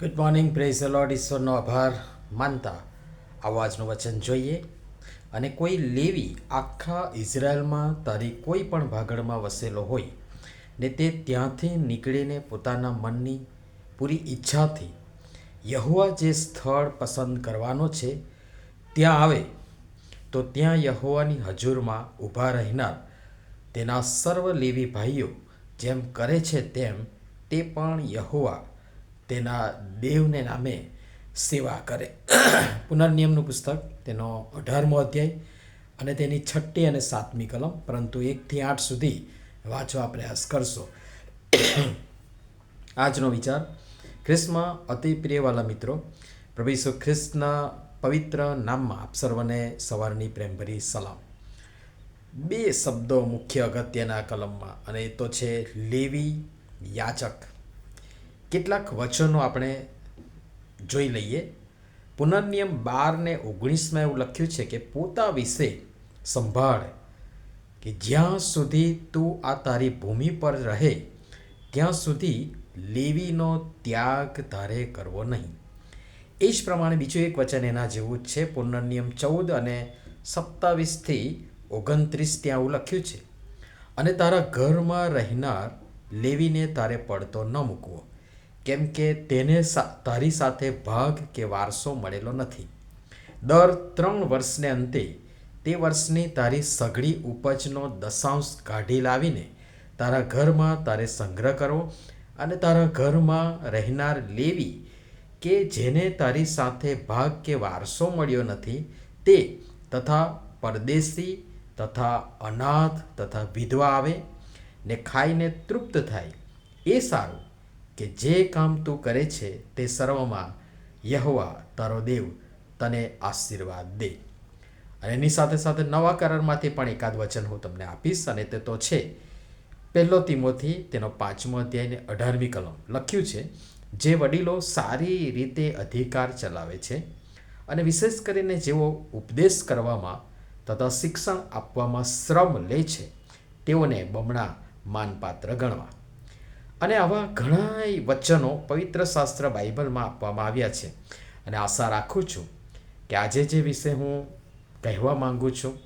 Good morning praise lord ઈશ્વરનો આભાર. માનતા, આવાજનું વચન જોઈએ. અને કોઈ લેવી આખા ઇઝરાયલમાં તારી કોઈ પણ ભાગળમાં વસેલો હોય, ને તે ત્યાંથી નીકળીને પોતાના મનની પૂરી ઈચ્છાથી યહોવા જે સ્થળ પસંદ કરવાનો છે, ત્યાં આવે, તો ત્યાં યહોવાની હજુરમાં ઊભા રહેનાર તેના સર્વ લેવી ભાઈઓ જેમ કરે છે તેમ તે પણ યહોવા તેના દેવને નામે સેવા કરે. પુનર્નિયમનું પુસ્તક, તેનો અઢારમો અધ્યાય અને તેની છઠ્ઠી અને સાતમી કલમ, પરંતુ એકથી આઠ સુધી વાંચવા પ્રયાસ કરશો. આજનો વિચાર, ખ્રિસ્તમાં અતિ પ્રિયવાલા મિત્રો, પ્રભુ ઈસુ ખ્રિસ્તના પવિત્ર નામમાં આપ સર્વને સવારની પ્રેમભરી સલામ. બે શબ્દો મુખ્ય અગત્યના કલમમાં અને એ તો છે લેવી યાચક. કેટલાક વચનો આપણે જોઈ લઈએ. પુનર્નિયમ બાર ને ઓગણીસમાં એવું લખ્યું છે કે પોતા વિશે સંભાળ કે જ્યાં સુધી તું આ તારી ભૂમિ પર રહે, ત્યાં સુધી લેવીનો ત્યાગ તારે કરવો નહીં. એ જ પ્રમાણે બીજું એક વચન એના જેવું જ છે, પુનર્નિયમ ચૌદ અને સત્તાવીસથી ઓગણત્રીસ ત્યાં એવું લખ્યું છે. અને તારા ઘરમાં રહેનાર લેવીને તારે પડતો ન મૂકવો. કેમ કે તેને તારી સાથે ભાગ કે વારસો મળેલો નથી. દર ત્રણ વર્ષને અંતે તે વર્ષની તારી સઘળી ઉપજનો દશાંશ કાઢી લાવીને તારા ઘરમાં તારે સંગ્રહ કરો અને તારા ઘરમાં રહેનાર લેવી કે જેને તારી સાથે ભાગ કે વારસો મળ્યો નથી તે તથા પરદેશી તથા અનાથ તથા વિધવા આવે ને ખાઈને તૃપ્ત થાય એ સારું. કે જે કામ તું કરે છે તે સર્વમાં યહવા તારો દેવ તને આશીર્વાદ દે. અને એની સાથે સાથે નવા કરારમાંથી પણ એકાદ વચન હું તમને આપીશ અને તે તો છે. પહેલો તિમોથી તેનો પાંચમો અધ્યાયને અઢારમી કલમ લખ્યું છે, જે વડીલો સારી રીતે અધિકાર ચલાવે છે અને વિશેષ કરીને જેઓ ઉપદેશ કરવામાં તથા શિક્ષણ આપવામાં શ્રમ લે છે, તેઓને બમણા માનપાત્ર ગણવા. અને આવા ઘણા વચનો પવિત્ર શાસ્ત્ર બાઇબલમાં આપવામાં આવ્યા છે. અને આશા રાખું છું કે આજે જે વિશે હું કહેવા માંગુ છું,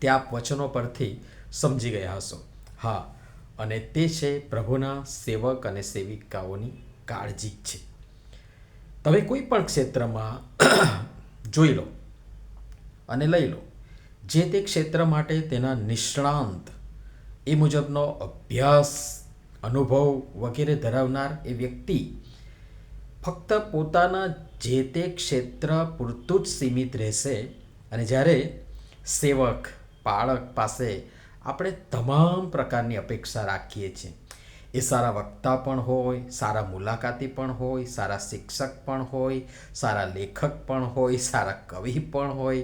તે આપ વચનો પરથી સમજી ગયા હશો. હા, અને તે છે પ્રભુના સેવક અને સેવિકાઓની કાળજી છે. તમે કોઈ પણ ક્ષેત્રમાં જોઈ લો અને લઈ લો. જે તે ક્ષેત્ર માટે તેના નિષ્ણાંત એ મુજબનો અભ્યાસ અનુભવ વગેરે ધરાવનાર એ વ્યક્તિ ફક્ત પોતાના જે તે ક્ષેત્ર પૂરતું જ સીમિત રહેશે અને જ્યારે સેવક, પાળક પાસે આપણે તમામ પ્રકારની અપેક્ષા રાખીએ છીએ. એ સારા વક્તા પણ હોય, સારા મુલાકાતી પણ હોય, સારા શિક્ષક પણ હોય, સારા લેખક પણ હોય, સારા કવિ પણ હોય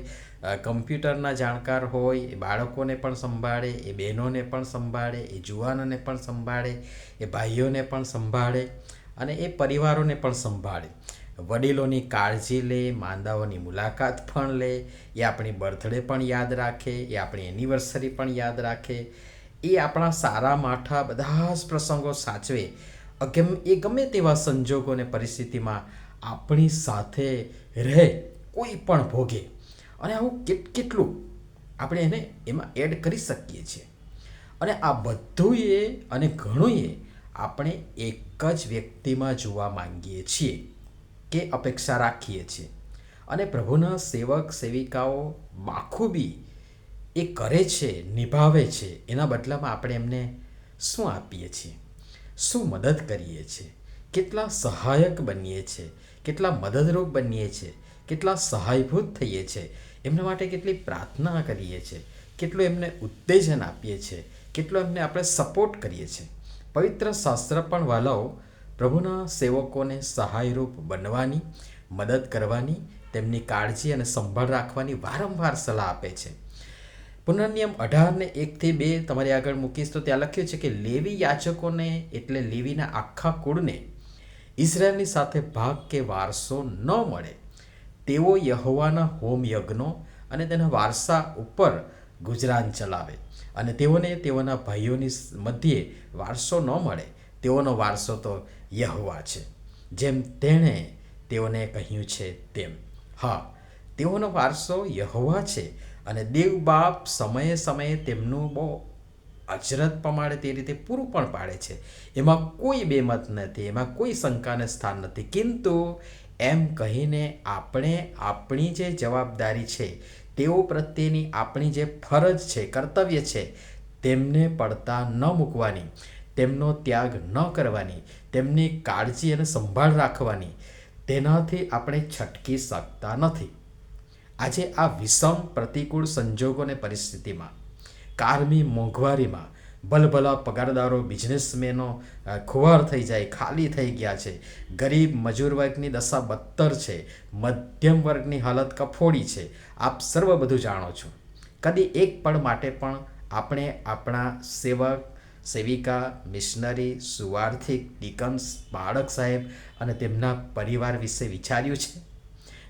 કમ્પ્યુટરના જાણકાર હોય, એ બાળકોને પણ સંભાળે, એ બહેનોને પણ સંભાળે, એ જુવાનોને પણ સંભાળે, એ ભાઈઓને પણ સંભાળે અને એ પરિવારોને પણ સંભાળે. વડીલોની કાળજી લે, માંદાઓની મુલાકાત પણ લે, એ આપણી બર્થડે પણ યાદ રાખે, એ આપણી એનિવર્સરી પણ યાદ રાખે એ આપણા સારા માઠા બધા જ પ્રસંગો સાચવે. અગમ, એ ગમે તેવા સંજોગો અને પરિસ્થિતિમાં આપણી સાથે રહે, કોઈ પણ ભોગે. અને આવું કેટ, કેટલું આપણે એને એમાં એડ કરી શકીએ છીએ. અને આ બધું અને ઘણું આપણે એક જ વ્યક્તિમાં જોવા માંગીએ છીએ કે અપેક્ષા રાખીએ છીએ. અને પ્રભુના સેવક સેવિકાઓ બાખૂબી એ કરે છે, નિભાવે છે, એના બદલામાં આપણે એમને શું આપીએ છીએ? શું મદદ કરીએ છીએ? કેટલા સહાયક બનીએ છીએ? કેટલા મદદરૂપ બનીએ છીએ? કેટલા સહાયભૂત થઈએ છીએ? એમના માટે કેટલી પ્રાર્થના કરીએ છીએ? કેટલું એમને ઉત્તેજન આપીએ છીએ? કેટલો એમને આપણે સપોર્ટ કરીએ છીએ? પવિત્ર શાસ્ત્ર પણ વાલાઓ પ્રભુના સેવકોને સહાયરૂપ બનવાની, મદદ કરવાની, તેમની કાળજી અને સંભાળ રાખવાની વારંવાર સલાહ આપે છે. પુનર્નિયમ અઢારને એકથી બે તમારી આગળ મૂકીશ તો ત્યાં લખ્યું છે કે લેવી યાચકોને એટલે લેવીના આખા કુળને ઇઝરાયલની સાથે ભાગ કે વારસો ન મળે. તેઓ યહોવાના હોમ યજ્ઞો અને તેના વારસા ઉપર ગુજરાન ચલાવે અને તેઓને તેઓના ભાઈઓની મધ્યે વારસો ન મળે. તેઓનો વારસો તો યહવા છે. જેમ તેણે તેઓને કહ્યું છે તેમ. હા, તેઓનો વારસો યહોવા છે. અને દેવ બાપ સમયે સમયે તેમનું બહુ અચરત પ્રમાણે તે રીતે પૂરું પણ પાડે છે. એમાં કોઈ બેમત નથી, એમાં કોઈ શંકાને સ્થાન નથી. કિંતુ એમ કહીને આપણે આપણી જે જવાબદારી છે, તેઓ પ્રત્યેની આપણી જે ફરજ છે, કર્તવ્ય છે, તેમને પડતા ન મૂકવાની, તેમનો ત્યાગ ન કરવાની, તેમની કાળજી અને સંભાળ રાખવાની, તેનાથી આપણે છટકી શકતા નથી. આજે આ વિષમ પ્રતિકૂળ સંજોગોને પરિસ્થિતિમાં, કારમી મોંઘવારીમાં, ભલભલા પગારદારો, બિઝનેસમેનો ખુવાર થઈ જાય, ખાલી થઈ ગયા છે, ગરીબ મજૂર વર્ગની દશા બદતર છે, મધ્યમ વર્ગની હાલત કફોડી છે, આપ સર્વ બધું જાણો છો. કદી એક પળ માટે પણ આપણે આપણા સેવક, સેવિકા, મિશનરી, સુવાર્થિક, ડિકન્સ, બાળક સાહેબ અને તેમના પરિવાર વિશે વિચાર્યું છે?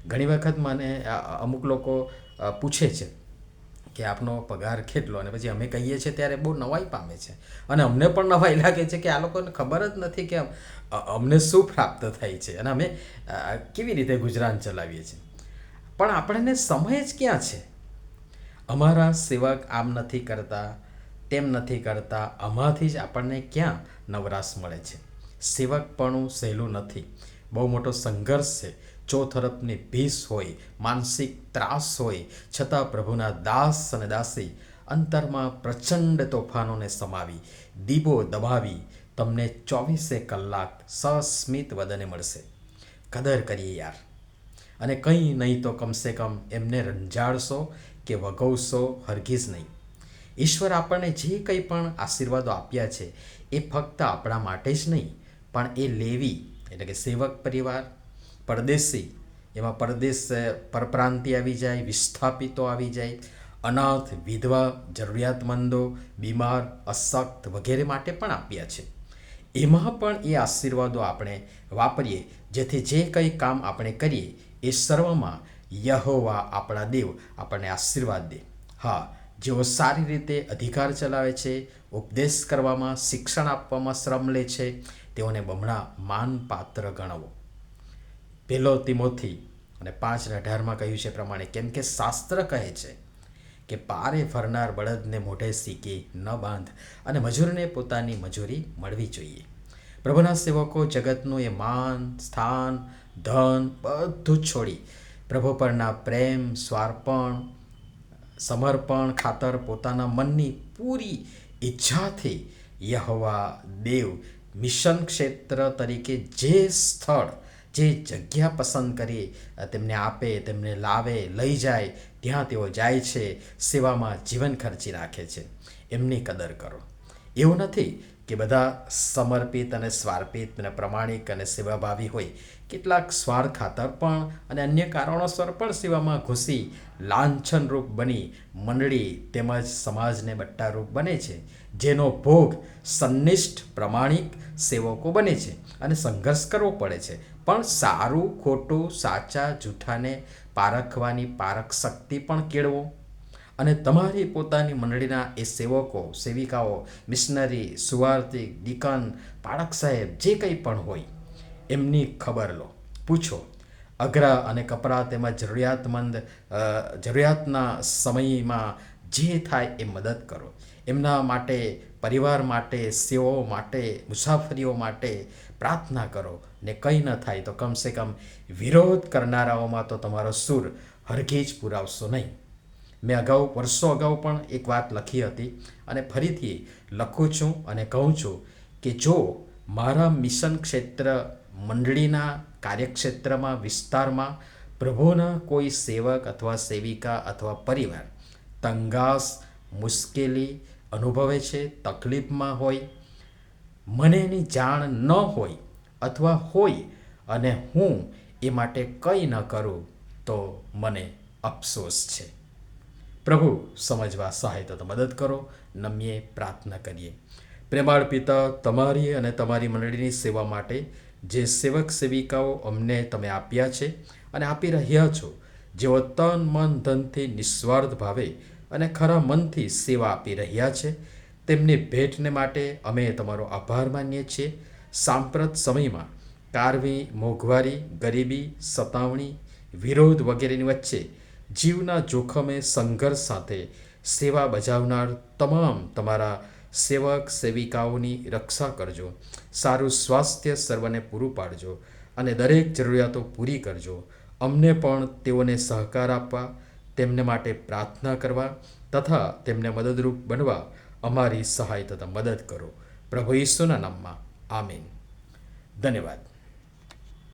ઘણી વખત મને અમુક લોકો પૂછે છે કે આપનો પગાર કેટલો? અને પછી અમે કહીએ છીએ ત્યારે બહુ નવાઈ પામે છે. અને અમને પણ નવાઈ લાગે છે કે આ લોકોને ખબર જ નથી કે અમને શું પ્રાપ્ત થાય છે. અને અમે કેવી રીતે ગુજરાન ચલાવીએ છીએ? પણ આપણને સમય જ ક્યાં છે? અમારા સેવક આમ નથી કરતા, તેમ નથી કરતા, આમાંથી જ આપણને ક્યાં નવરાશ મળે છે? સેવકપણું સહેલું નથી. બહુ મોટો સંઘર્ષ છે. ચોથરફની ભીસ હોય, માનસિક ત્રાસ હોય, છતાં પ્રભુના દાસ અને દાસી અંતરમાં પ્રચંડ તોફાનોને સમાવી દીબો દબાવી, તમને ચોવીસે કલાક સસ્મિત વદને મળશે. કદર કરીએ યાર. અને કંઈ નહીં તો કમસે કમ એમને રંજાડશો કે વગવશો હરગીઝ નહીં. ઈશ્વર આપણને જે કંઈ પણ આશીર્વાદો આપ્યા છે, એ ફક્ત આપણા માટે જ નહીં, પણ એ લેવી, એટલે કે સેવક પરિવાર પરદેશી, એમાં પરદેશ પરપ્રાંતિ આવી જાય, વિસ્થાપિતો આવી જાય, અનાથ, વિધવા, જરૂરિયાતમંદો, બીમાર, અશક્ત વગેરે માટે પણ આપ્યા છે. એમાં પણ એ આશીર્વાદો આપણે વાપરીએ, જેથી જે કંઈ કામ આપણે કરીએ, એ સર્વમાં યહોવા આપણા દેવ આપણને આશીર્વાદ દે. હા, જેઓ સારી રીતે અધિકાર ચલાવે છે, ઉપદેશ કરવામાં, શિક્ષણ આપવામાં શ્રમ લે છે, તેઓને બમણા માનપાત્ર ગણવો. પહેલો તિમોથી અને પાંચ ને અઢારમાં કહ્યું છે પ્રમાણે, કેમ કે શાસ્ત્ર કહે છે કે પારે ફરનાર બળદને મોઢે સીકી ન બાંધ અને મજૂરને પોતાની મજૂરી મળવી જોઈએ. પ્રભુના સેવકો જગતનું એ માન, સ્થાન, ધન બધું જ છોડી પ્રભુ પરના પ્રેમ, સ્વાર્પણ, સમર્પણ ખાતર પોતાના મનની પૂરી ઈચ્છાથી યહવા દેવ મિશન ક્ષેત્ર તરીકે જે સ્થળ જે જગ્યા પસંદ કરી તેમને આપે, તેમને લાવે, લઈ જાય, ત્યાં તેઓ જાય છે, સેવામાં જીવન ખર્ચી નાખે છે. એમની કદર કરો. એવું નથી કે બધા સમર્પિત અને સ્વાર્પિત અને પ્રમાણિક અને સેવાભાવી હોય. કેટલાક સ્વાર્થ ખાતર પણ અને અન્ય કારણોસર પણ સેવામાં ઘૂસી, લાંછનરૂપ બની, મંડળી તેમજ સમાજને બટ્ટારૂપ બને છે. જેનો ભોગ સંનિષ્ઠ, પ્રમાણિક સેવકો બને છે અને સંઘર્ષ કરવો પડે છે. પણ સારું, ખોટું, સાચા જૂઠાને પારખવાની પારખ શક્તિ પણ કેળવો. અને તમારી પોતાની મંડળીના એ સેવકો, સેવિકાઓ, મિશનરી સુવાર્તિક ડીકન પાળક સાહેબ, જે કંઈ પણ હોય, એમની ખબર લો. પૂછો. અઘરા અને કપરા તેમાં જરૂરિયાતમંદ જરૂરિયાતના સમયમાં જે થાય એ મદદ કરો. એમના માટે, પરિવાર માટે, સેવાઓ માટે, મુસાફરીઓ માટે પ્રાર્થના કરો. ને કંઈ ન થાય તો કમસે કમ વિરોધ કરનારાઓમાં તો તમારો સૂર હરગીજ પુરાવશો નહીં. મેં અગાઉ, વર્ષો અગાઉ પણ એક વાત લખી હતી અને ફરીથી લખું છું અને કહું છું કે જો મારા મિશન ક્ષેત્ર મંડળીના કાર્યક્ષેત્રમાં વિસ્તારમાં પ્રભુના કોઈ સેવક અથવા સેવિકા અથવા પરિવાર તંગાસ મુશ્કેલી અનુભવે છે, તકલીફમાં હોય, મને એની જાણ ન હોય અથવા હોય અને હું એ માટે કંઈ ન કરું, તો મને અફસોસ છે. પ્રભુ, સમજવા સહાયતા તો મદદ કરો નમીએ પ્રાર્થના કરીએ. પ્રેમાળ પિતા, તમારી અને તમારી મંડળીની સેવા માટે જે સેવક સેવિકાઓ અમને તમે આપ્યા છે અને આપી રહ્યા છો, જેઓ તન, મન, ધનથી નિસ્વાર્થ ભાવે અને ખરા મનથી સેવા આપી રહ્યા છે. તેમની ભેટને માટે અમે તમારો આભાર માનીએ છીએ. સાંપ્રત સમયમાં કારવી, મોંઘવારી, ગરીબી, સતાવણી, વિરોધ વગેરેની વચ્ચે જીવના જોખમે સંઘર્ષ સાથે સેવા બજાવનાર તમામ તમારા સેવક, સેવિકાઓની રક્ષા કરજો. સારું સ્વાસ્થ્ય સર્વને પૂરું પાડજો અને દરેક જરૂરિયાતો પૂરી કરજો. અમને પણ તેઓને સહકાર આપવા તેમને માટે પ્રાર્થના કરવા તથા તેમને મદદરૂપ બનવા અમારી સહાય તથા મદદ કરો. પ્રભુ ઈસુના નામમાં. આમીન. ધન્યવાદ.